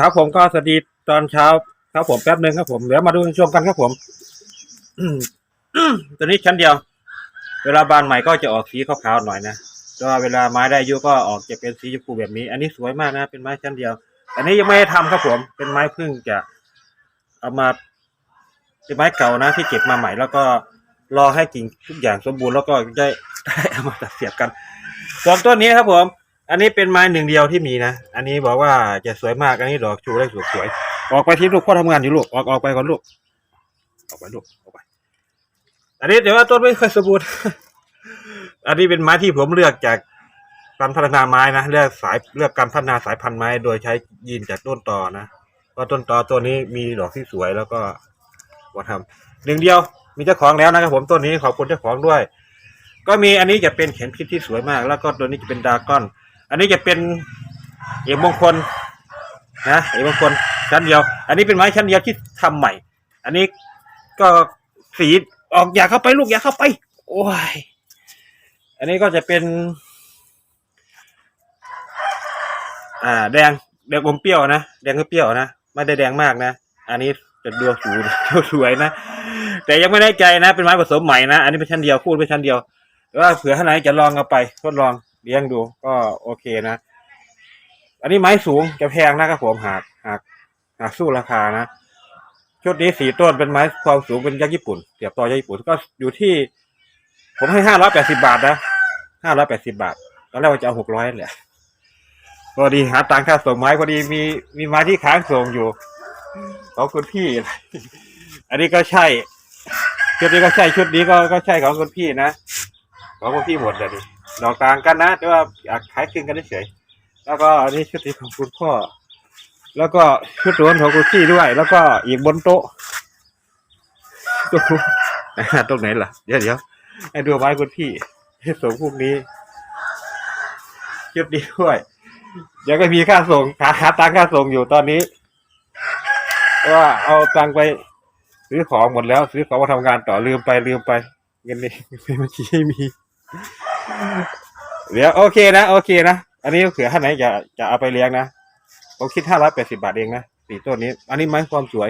ครับผมก็สวัสดีตอนเช้าครับผมแป๊บหนึ่งครับผมเดี๋ยวมาดูชมกันครับผมตัวนี้ชั้นเดียว เวลาบานใหม่ก็จะออกสีขาวๆหน่อยนะก็เวลาไม้ได้อายุก็ออกจะเป็นสีชมพูแบบนี้ อันนี้สวยมากนะ เป็นไม้ชั้นเดียว อันนี้ยังไม่ได้ทำครับผม เป็นไม้เพิ่งจะเอามาเป็นไม้เก่านะที่เก็บมาใหม่ แล้วก็รอให้กิ่งทุกอย่างสมบูรณ์แล้วก็ได้ได้เอามาตัดเสียบกันส่วนต้นนี้ครับผม อันนี้เป็นไม้หนึ่งเดียวที่มีนะ อันนี้บอกว่าจะสวยมาก อันนี้ดอกชูได้สวยสวย ออกไปที่ลูกพ่อทำงานอยู่ลูก ออกออกไปก่อนลูก ออกไปลูก ออกไป อันนี้เดี๋ยวว่าต้นไม่ค่อยสมบูรณ์ อันนี้เป็นไม้ที่ผมเลือกจากการพัฒนาไม้นะ เลือกสายเลือกการพัฒนาสายพันธุ์ไม้ โดยใช้ยีนจากต้นตอนะเพราะต้นตอตัวนี้มีดอกที่สวยแล้วก็มาทำหนึ่งเดียวมีเจ้าของแล้วนะครับผมต้นนี้ขอบคุณเจ้าของด้วย ก็มีอันนี้จะเป็นเข็มทิศที่สวยมาก แล้วก็ตัวนี้จะเป็นดาก้อน อันนี้จะเป็นเอกมงคลนะเอกมงคลชั้นเดียว อันนี้เป็นไม้ชั้นเดียวที่ทำใหม่ อันนี้ก็สีออกอย่าเข้าไปลูกอย่าเข้าไป โอ้ย อันนี้ก็จะเป็น อ่า แดงแดงอมเปรี้ยวนะแดงก็เปรี้ยวนะไม่ได้แดงมากนะอันนี้จะดูสวยสวยนะแต่ยังไม่ได้ใจนะ เป็นไม้ผสมใหม่นะอันนี้เป็นชั้นเดียวพูดเป็นชั้นเดียวแต่ว่าเผื่อท่านไหนจะลองเอาไปทดลอง เลี้ยงดูก็โอเคนะ อันนี้ไม้สูงจะแพงนะครับผมหากหากหากสู้ราคานะชุดนี้สี่ต้นเป็นไม้ความสูงเป็นยักษ์ญี่ปุ่นเสียบต่อยักษ์ญี่ปุ่นก็อยู่ที่ ผมให้ห้าร้อยแปดสิบาทนะห้าร้อยแปดสิบาทตอนแรกว่าจะเอาหกร้อยแหละพอดีหาตังค่าส่งไม้พอดีมีมีไม้ที่ค้างส่งอยู่ของคุณพี่ อันนี้ก็ใช่ ชุดนี้ก็ใช่ชุดนี้ก็ก็ใช่ของคุณพี่นะของคุณพี่หมดเลย ดอกต่างกันนะแต่ว่าอยากขายคลึงกันเฉยแล้วก็อันนี้ชุดนี้ของคุณพ่อ แล้วก็ชุดโน้นของคุณพี่ด้วย แล้วก็อีกบนโต๊ะตรงตรงไหนล่ะ เดี๋ยวเดี๋ยวให้ดูไม้คุณพี่ให้ส่งพวกนี้ชุดนี้ด้วยเดี๋ยวก็มีค่าส่งหาหาตังค่าส่งอยู่ตอนนี้ว่าเอาตังไปซื้อของหมดแล้ว ซื้อของมาทำงานต่อลืมไปลืมไปเงินนี่เมื่อกี้ไม่มี เดี๋ยวโอเคนะโอเคนะ อันนี้เผื่อท่านไหนจะจะเอาไปเลี้ยงนะผมคิดห้าร้อยแปดสิบาทเองนะสี่ต้นนี้ อันนี้ไม้ความสวย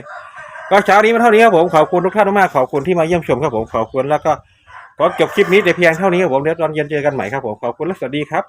ก็เช้านี้มาเท่านี้ครับผมขอบคุณทุกท่านมากขอบคุณที่มาเยี่ยมชมครับผมขอบคุณแล้วก็ขอจบคลิปนี้แต่เพียงเท่านี้ครับผมเดี๋ยวตอนเย็นเจอกันใหม่ครับผมขอบคุณและสวัสดีครับ